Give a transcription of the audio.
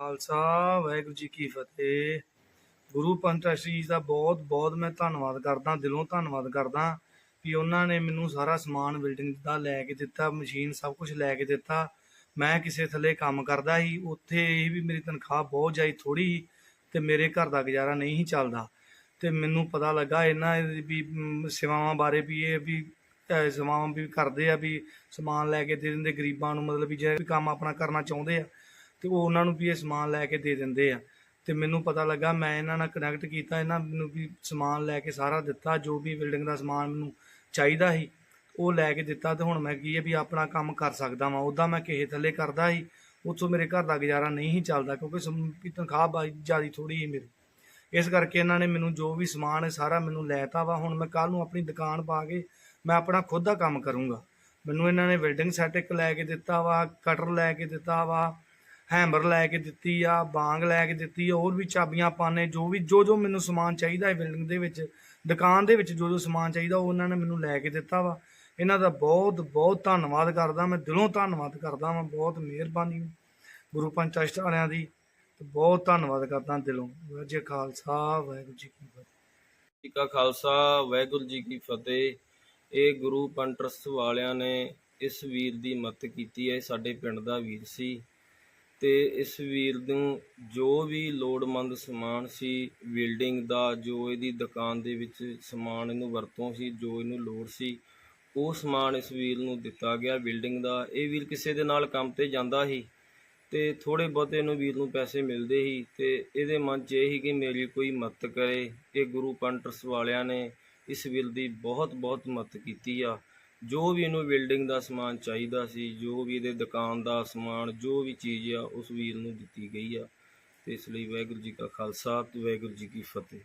ਖਾਲਸਾ, ਵਾਹਿਗੁਰੂ ਜੀ ਕੀ ਫਤਿਹ। ਗੁਰੂ ਪੰਥ ਜੀ ਦਾ ਬਹੁਤ ਬਹੁਤ ਮੈਂ ਧੰਨਵਾਦ ਕਰਦਾ, ਦਿਲੋਂ ਧੰਨਵਾਦ ਕਰਦਾ ਕਿ ਉਹਨਾਂ ਨੇ ਮੈਨੂੰ ਸਾਰਾ ਸਮਾਨ ਬਿਲਡਿੰਗ ਦਾ ਲੈ ਕੇ ਦਿੱਤਾ ਮਸ਼ੀਨ ਸਭ ਕੁਝ ਲੈ ਕੇ ਦਿੱਤਾ। ਮੈਂ ਕਿਸੇ ਥੱਲੇ ਕੰਮ ਕਰਦਾ ਸੀ, ਉੱਥੇ ਇਹ ਵੀ ਮੇਰੀ ਤਨਖਾਹ ਬਹੁਤ ਜਾਈ ਥੋੜੀ ਤੇ ਮੇਰੇ ਘਰ ਦਾ ਗੁਜ਼ਾਰਾ ਨਹੀਂ ਸੀ ਚੱਲਦਾ। ਤੇ ਮੈਨੂੰ ਪਤਾ ਲੱਗਾ ਇਹਨਾਂ ਦੀ ਵੀ ਸੇਵਾਵਾਂ ਬਾਰੇ ਵੀ ਇਹ ਵੀ ਸੇਵਾਵਾਂ ਵੀ ਕਰਦੇ ਆ ਵੀ ਸਮਾਨ ਲੈ ਕੇ ਦੇ ਦਿੰਦੇ, ਗਰੀਬਾਂ ਨੂੰ ਮਤਲਬ ਵੀ ਜੇ ਕੋਈ ਕੰਮ ਆਪਣਾ ਕਰਨਾ ਚਾਹੁੰਦੇ ਆ ਤੇ ਉਹ ਉਹਨਾਂ ਨੂੰ ਵੀ ਇਹ ਸਮਾਨ ਲੈ ਕੇ ਦੇ ਦਿੰਦੇ ਆ। ਤੇ ਮੈਨੂੰ ਪਤਾ ਲੱਗਾ ਮੈਂ ਇਹਨਾਂ ਨਾਲ ਕਨੈਕਟ ਕੀਤਾ, ਇਹਨਾਂ ਮੈਨੂੰ ਵੀ ਸਮਾਨ ਲੈ ਕੇ ਸਾਰਾ ਦਿੱਤਾ, ਜੋ ਵੀ ਬਿਲਡਿੰਗ ਦਾ ਸਮਾਨ ਮੈਨੂੰ ਚਾਹੀਦਾ ਸੀ, ਉਹ ਲੈ ਕੇ ਦਿੱਤਾ ਤੇ ਹੁਣ ਮੈਂ ਕੀ ਹੈ ਵੀ ਆਪਣਾ ਕੰਮ ਕਰ ਸਕਦਾ ਵਾਂ। ਉੱਦਾਂ ਮੈਂ ਕਿਸੇ ਥੱਲੇ ਕਰਦਾ ਸੀ, ਉੱਥੋਂ ਮੇਰੇ ਘਰ ਦਾ ਗੁਜ਼ਾਰਾ ਨਹੀਂ ਸੀ ਚੱਲਦਾ ਕਿਉਂਕਿ ਤਨਖਾਹ ਵੀ ਤਨਖਾਹ ਜ਼ਿਆਦਾ ਥੋੜੀ ਸੀ ਮੇਰੀ। ਇਸ ਕਰਕੇ ਇਹਨਾਂ ਨੇ ਮੈਨੂੰ ਜੋ ਵੀ ਸਮਾਨ ਹੈ ਸਾਰਾ ਮੈਨੂੰ ਲੈਤਾ ਵਾ। ਹੁਣ ਮੈਂ ਕੱਲ ਨੂੰ ਆਪਣੀ ਦੁਕਾਨ ਪਾ ਕੇ ਮੈਂ ਆਪਣਾ ਖੁਦ ਦਾ ਕੰਮ ਕਰੂੰਗਾ। ਮੈਨੂੰ ਇਹਨਾਂ ਨੇ ਵੈਲਡਿੰਗ ਸੈੱਟ ਇੱਕ ਲੈ ਕੇ ਦਿੱਤਾ ਵਾ ਕਟਰ ਲੈ ਕੇ ਦਿੱਤਾ ਵਾ ਹੈਮਰ ਲੈ ਕੇ ਦਿੱਤੀ ਆ, ਬਾਂਗ ਲੈ ਕੇ ਦਿੱਤੀ ਆ, ਹੋਰ ਵੀ ਚਾਬੀਆਂ ਪਾਨੇ ਜੋ ਵੀ, ਜੋ ਜੋ ਮੈਨੂੰ ਸਮਾਨ ਚਾਹੀਦਾ ਹੈ ਬਿਲਡਿੰਗ ਦੇ ਵਿੱਚ, ਦੁਕਾਨ ਦੇ ਵਿੱਚ ਜੋ ਜੋ ਸਮਾਨ ਚਾਹੀਦਾ, ਉਹ ਉਹਨਾਂ ਨੇ ਮੈਨੂੰ ਲੈ ਕੇ ਦਿੱਤਾ ਵਾ। ਇਹਨਾਂ ਦਾ ਬਹੁਤ ਬਹੁਤ ਧੰਨਵਾਦ ਕਰਦਾ, ਮੈਂ ਦਿਲੋਂ ਧੰਨਵਾਦ ਕਰਦਾ ਵਾਂ, ਬਹੁਤ ਮਿਹਰਬਾਨੀ ਗੁਰੂ ਪੰਚਾਇਤ ਵਾਲਿਆਂ ਦੀ ਬਹੁਤ ਧੰਨਵਾਦ ਕਰਦਾ ਦਿਲੋਂ। ਵਾਹਿਗੁਰੂ ਜੀ ਖਾਲਸਾ, ਵਾਹਿਗੁਰੂ ਜੀ ਕੀ ਫਤਿਹ। ਜੀ ਕਾ ਖਾਲਸਾ, ਵਾਹਿਗੁਰੂ ਜੀ ਕੀ ਫਤਿਹ। ਇਹ ਗੁਰੂ ਪੰਟਰਸ ਵਾਲਿਆਂ ਨੇ ਇਸ ਵੀਰ ਦੀ ਮਦਦ ਕੀਤੀ ਹੈ, ਇਹ ਸਾਡੇ ਪਿੰਡ ਦਾ ਵੀਰ ਸੀ। ਤੇ ਇਸ ਵੀਰ ਨੂੰ ਜੋ ਵੀ ਲੋੜਮੰਦ ਸਮਾਨ ਸੀ ਬਿਲਡਿੰਗ ਦਾ, ਜੋ ਇਹਦੀ ਦੁਕਾਨ ਦੇ ਵਿੱਚ ਸਮਾਨ ਇਹਨੂੰ ਵਰਤੋਂ ਸੀ, ਜੋ ਇਹਨੂੰ ਲੋੜ ਸੀ, ਉਹ ਸਮਾਨ ਇਸ ਵੀਰ ਨੂੰ ਦਿੱਤਾ ਗਿਆ ਬਿਲਡਿੰਗ ਦਾ। ਇਹ ਵੀਰ ਕਿਸੇ ਦੇ ਨਾਲ ਕੰਮ ਤੇ ਜਾਂਦਾ ਸੀ ਤੇ ਥੋੜੇ ਬਹੁਤੇ ਇਹਨੂੰ ਵੀਰ ਨੂੰ ਪੈਸੇ ਮਿਲਦੇ ਸੀ ਤੇ ਇਹਦੇ ਮਨ 'ਚ ਇਹ ਸੀ ਕਿ ਮੇਰੀ ਕੋਈ ਮਦਦ ਕਰੇ। ਇਹ ਗੁਰੂ ਪੰਟਰਸ ਵਾਲਿਆਂ ਨੇ ਇਸ ਵੀਰ ਦੀ ਬਹੁਤ ਬਹੁਤ ਮਦਦ ਕੀਤੀ ਆ। ਜੋ ਵੀ ਇਹਨੂੰ ਬਿਲਡਿੰਗ ਦਾ ਸਮਾਨ ਚਾਹੀਦਾ ਸੀ, ਜੋ ਵੀ ਇਹਦੇ ਦੁਕਾਨ ਦਾ ਸਮਾਨ, ਜੋ ਵੀ ਚੀਜ਼ ਆ, ਉਸ ਵੀਰ ਨੂੰ ਦਿੱਤੀ ਗਈ ਆ। ਤੇ ਇਸ ਲਈ ਵਾਹਿਗੁਰੂ ਜੀ ਕਾ ਖਾਲਸਾ ਤੇ ਵਾਹਿਗੁਰੂ ਜੀ ਕੀ ਫਤਿਹ।